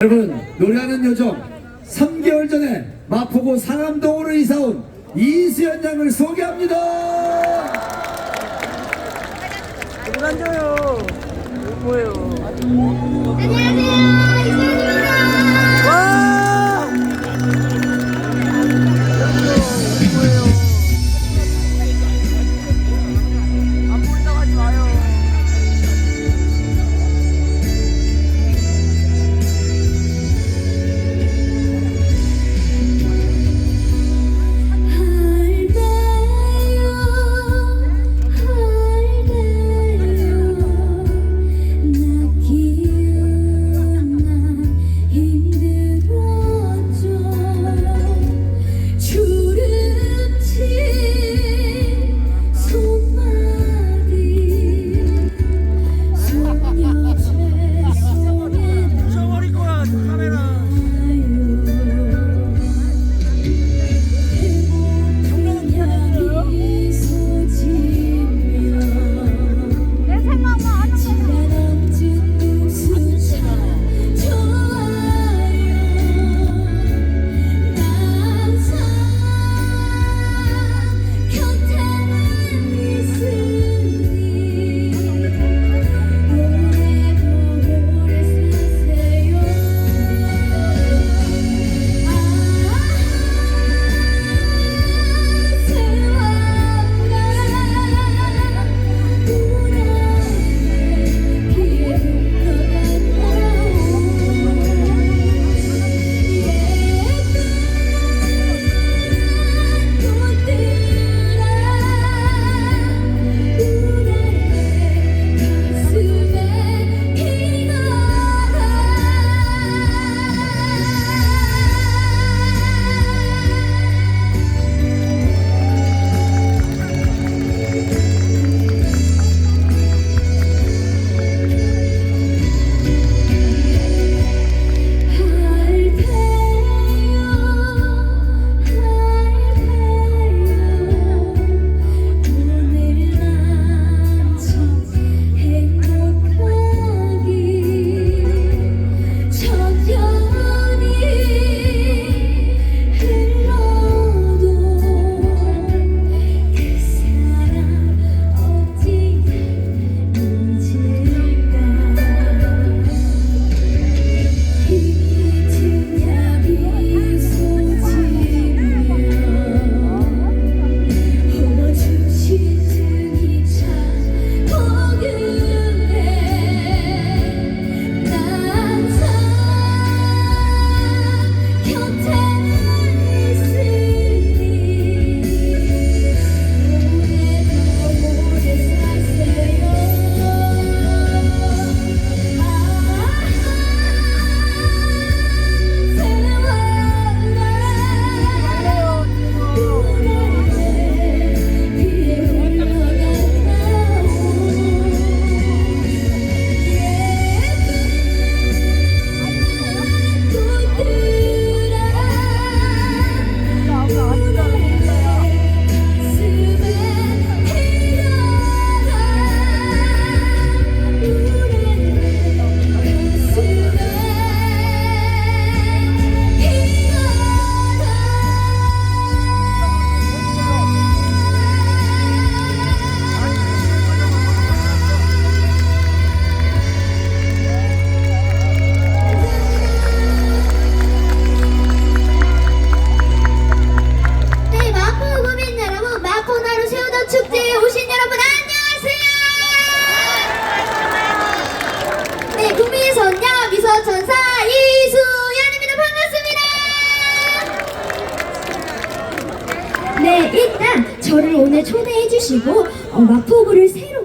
여러분 노래하는 요정 3개월 전에 마포구 상암동으로 이사온 이수연 양을 소개합니다. 뭐예요? 안녕하세요, 이수연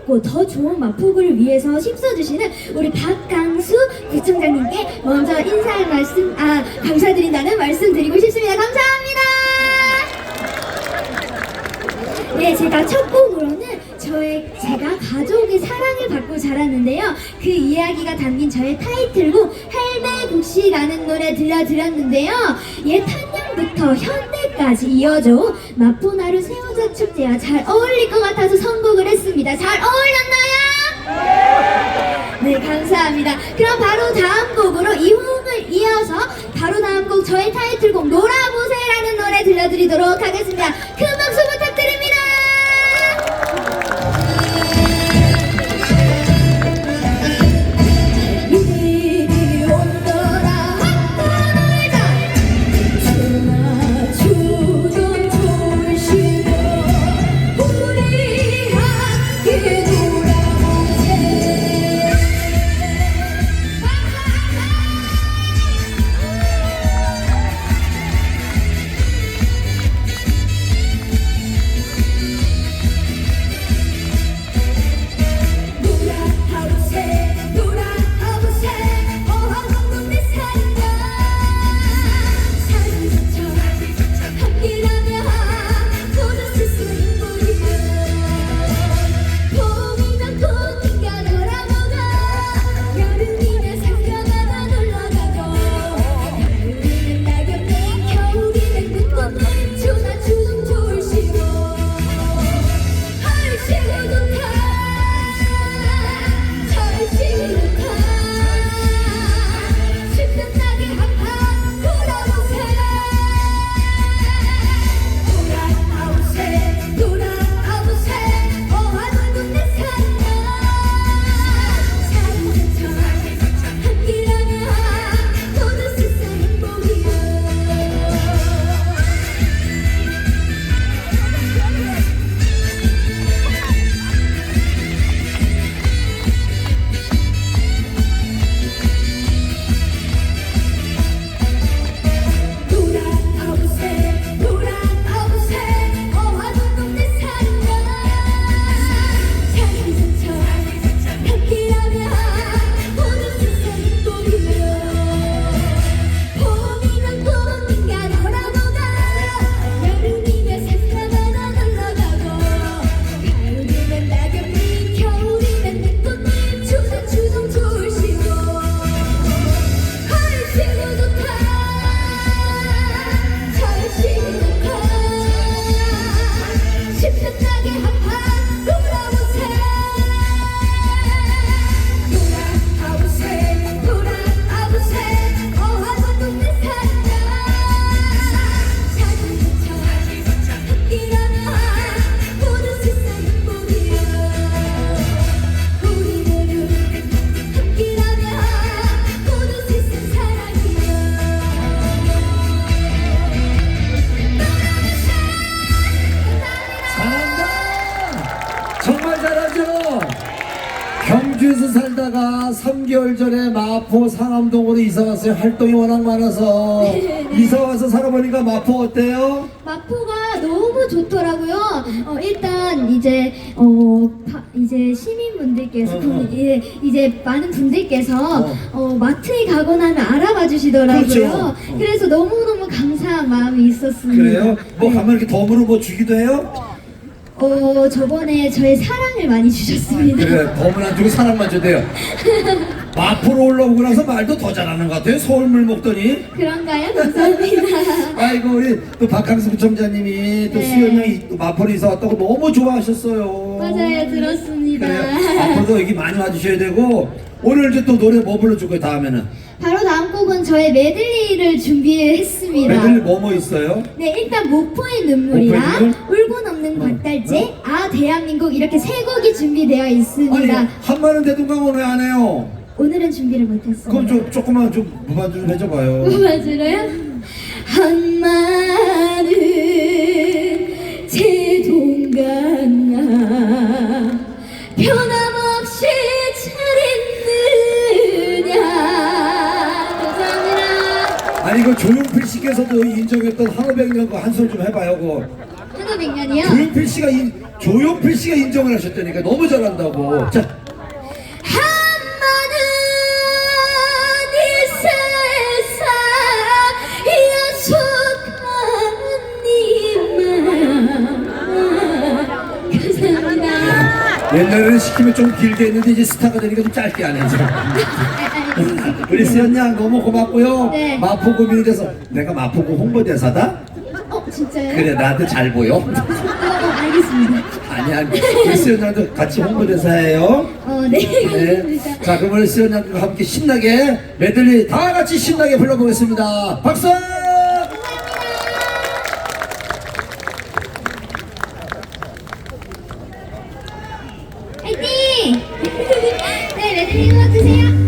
새롭고 더 좋은 마포구를 위해서 힘써주시는 우리 박강수 구청장님께 먼저 인사할 말씀, 아 감사드린다는 말씀 드리고 싶습니다. 감사합니다. 네, 제가 첫 곡으로는 저의 제가 가족의 사랑을 받고 자랐는데요. 그 이야기가 담긴 저의 타이틀곡 할매국시라는 노래 들려드렸는데요. 옛 한양부터 현대 까지 이어져 온 마포나루 새우젓 축제와 잘 어울릴 것 같아서 선곡을 했습니다. 잘 어울렸나요? 네, 감사합니다. 그럼 바로 다음 곡으로 이홍을 곡을 이어서 바로 다음 곡 저의 타이틀곡 놀아보세라는 노래 들려드리도록 하겠습니다. 큰 박수 부탁드립니다. 3개월 전에 마포 상암동으로 이사 왔어요. 활동이 워낙 많아서. 이사 와서 살아보니까 마포 어때요? 마포가 너무 좋더라고요. 어, 일단 이제 어 파- 이제 시민분들께서 어, 어. 분- 이제, 이제 많은 분들께서 어. 어, 마트에 가거나 하면 알아봐 주시더라고요. 그렇죠. 어. 그래서 너무 너무 감사한 마음이 있었습니다. 그래요? 뭐 네. 가면 이렇게 덤으로 뭐 주기도 해요? 어 저번에 저의 사랑을 많이 주셨습니다. 그래, 덤은 안 주고 사람만 줘대요. 마포로 올라오고 나서 말도 더 잘하는 것 같아요. 서울물 먹더니. 그런가요? 감사합니다. 아이고 우리 또 박항수 부총장님이 또 네. 수연 형이 또 마포로 이사 왔다고 너무 좋아하셨어요. 맞아요, 들었습니다. 그래요. 앞으로도 여기 많이 와주셔야 되고 오늘 이제 또 노래 뭐 불러줄 거예요 다음에는? 바로 다음 곡은 저의 메들리를 준비했습니다. 애들 뭐뭐 있어요? 네, 일단 목포의 눈물이랑 목포의? 울고 넘는 곽달재, 아 대한민국 이렇게 세 곡이 준비되어 아니 있습니다. 한마는 대동강 오늘 안 해요. 오늘은 준비를 못했어요. 그럼 좀 조금만 좀 무반 좀 해줘봐요. 맞아요? 한마는 제 동강아 변함없이 잘 있느냐 감사합니다 아니 그 조용필 씨께서도 인정했던 한오백년 거한 소리 좀 해봐요. 그 한오백년이요? 조용필 씨가 인, 조용필 씨가 인정을 하셨다니까 너무 잘한다고. 자. 옛날에는 시키면 좀 길게 했는데 이제 스타가 되니까 좀 짧게 안 해줘. 우리 수연 양 너무 고맙고요. 네. 마포구 민에서 내가 마포구 홍보대사다. 어 진짜요? 그래 나한테 잘 보여. 알겠습니다. 아니야 우리 수연 양도 같이 홍보대사예요. 어, 네, 네. 자 그럼 우리 수연 양과 함께 신나게 메들리 다 같이 신나게 불러보겠습니다. 박수! 빨리 읽어주세요.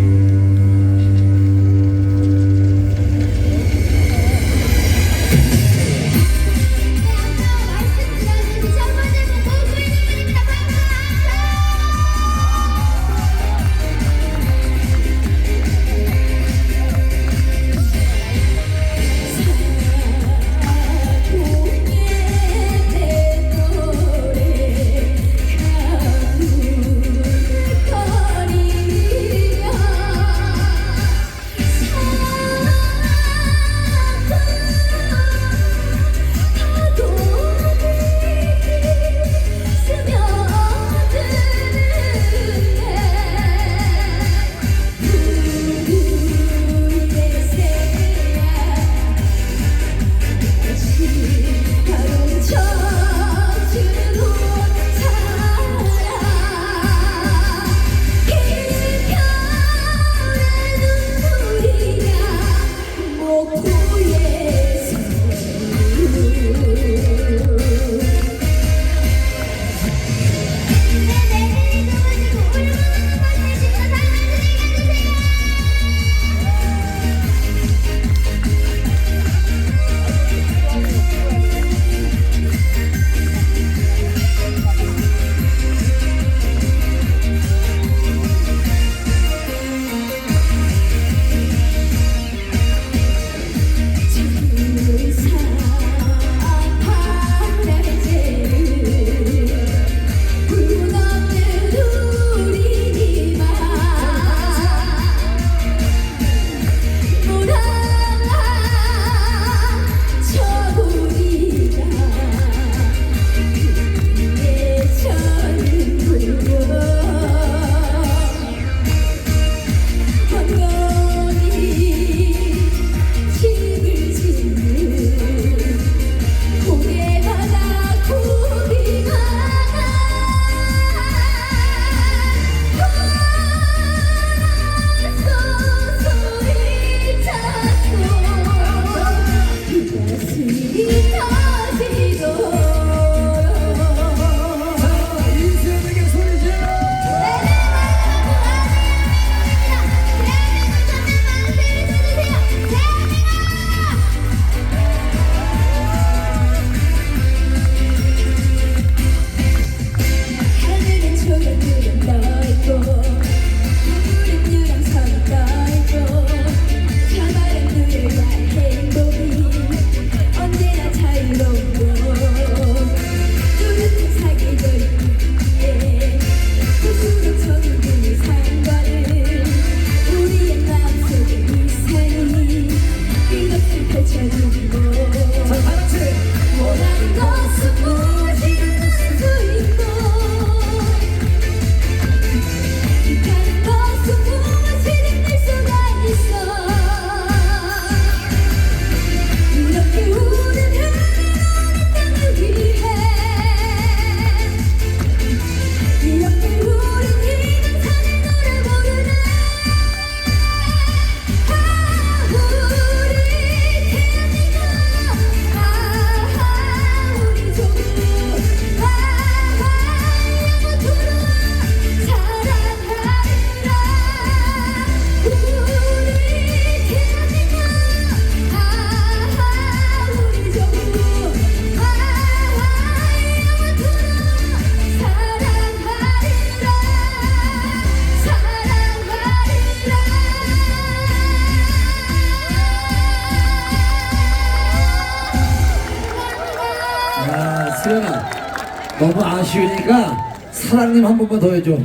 아쉬우니까 사랑님 한 번만 더 해줘.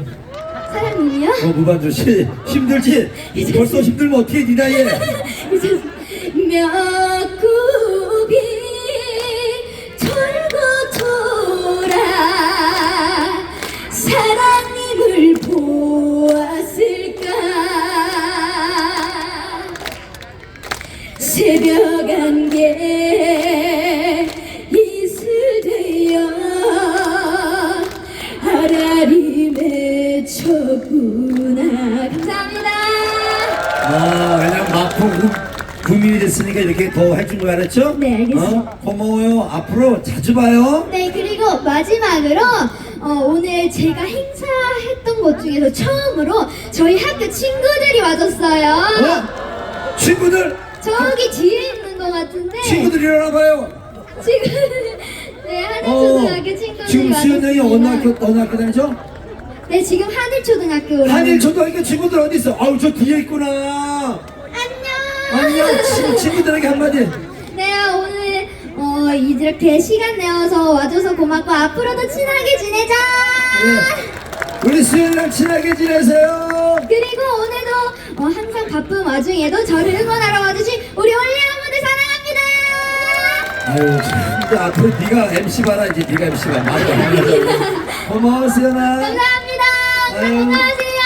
사랑님이요? 어, 무반주 씨 힘들지? 벌써 힘들면 어떻게 네 나이에? 이제 면 됐으니까 이렇게 더 해준 거 알았죠? 네, 알겠습니다. 어? 고마워요. 앞으로 자주 봐요. 네, 그리고 마지막으로 어, 오늘 제가 행사했던 것 중에서 처음으로 저희 학교 친구들이 와줬어요. 어? 친구들, 저기 뒤에 있는 것 같은데 친구들 일어나 봐요. 지금 네 한일초등학교 친구들이 어, 지금 수현 양이 어느 학교, 어느 학교 다니죠? 네 지금 한일초등학교 한일 초등학교 친구들 어디 있어? 아우, 저 뒤에 있구나. 안녕 친, 친구들에게 한마디. 네 오늘 어, 이렇게 시간 내어서 와줘서 고맙고 앞으로도 친하게 지내자 네. 우리 수현이랑 친하게 지내세요. 그리고 오늘도 어, 항상 바쁜 와중에도 저를 응원하러 와주신 우리 올리아 분들 사랑합니다 아유, 진짜 앞으로 네가 MC 봐라 이제 네가 MC 봐. 맞아. 고마워 수현아. 감사합니다 아유. 안녕하세요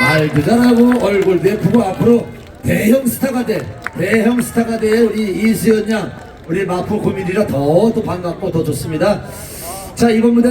말도 잘하고 얼굴도 예쁘고 앞으로 대형 스타가 돼. 대형 스타가 돼 우리 이수연 양. 우리 마포 고민이라 더또 반갑고 더 좋습니다. 자 이번 무대.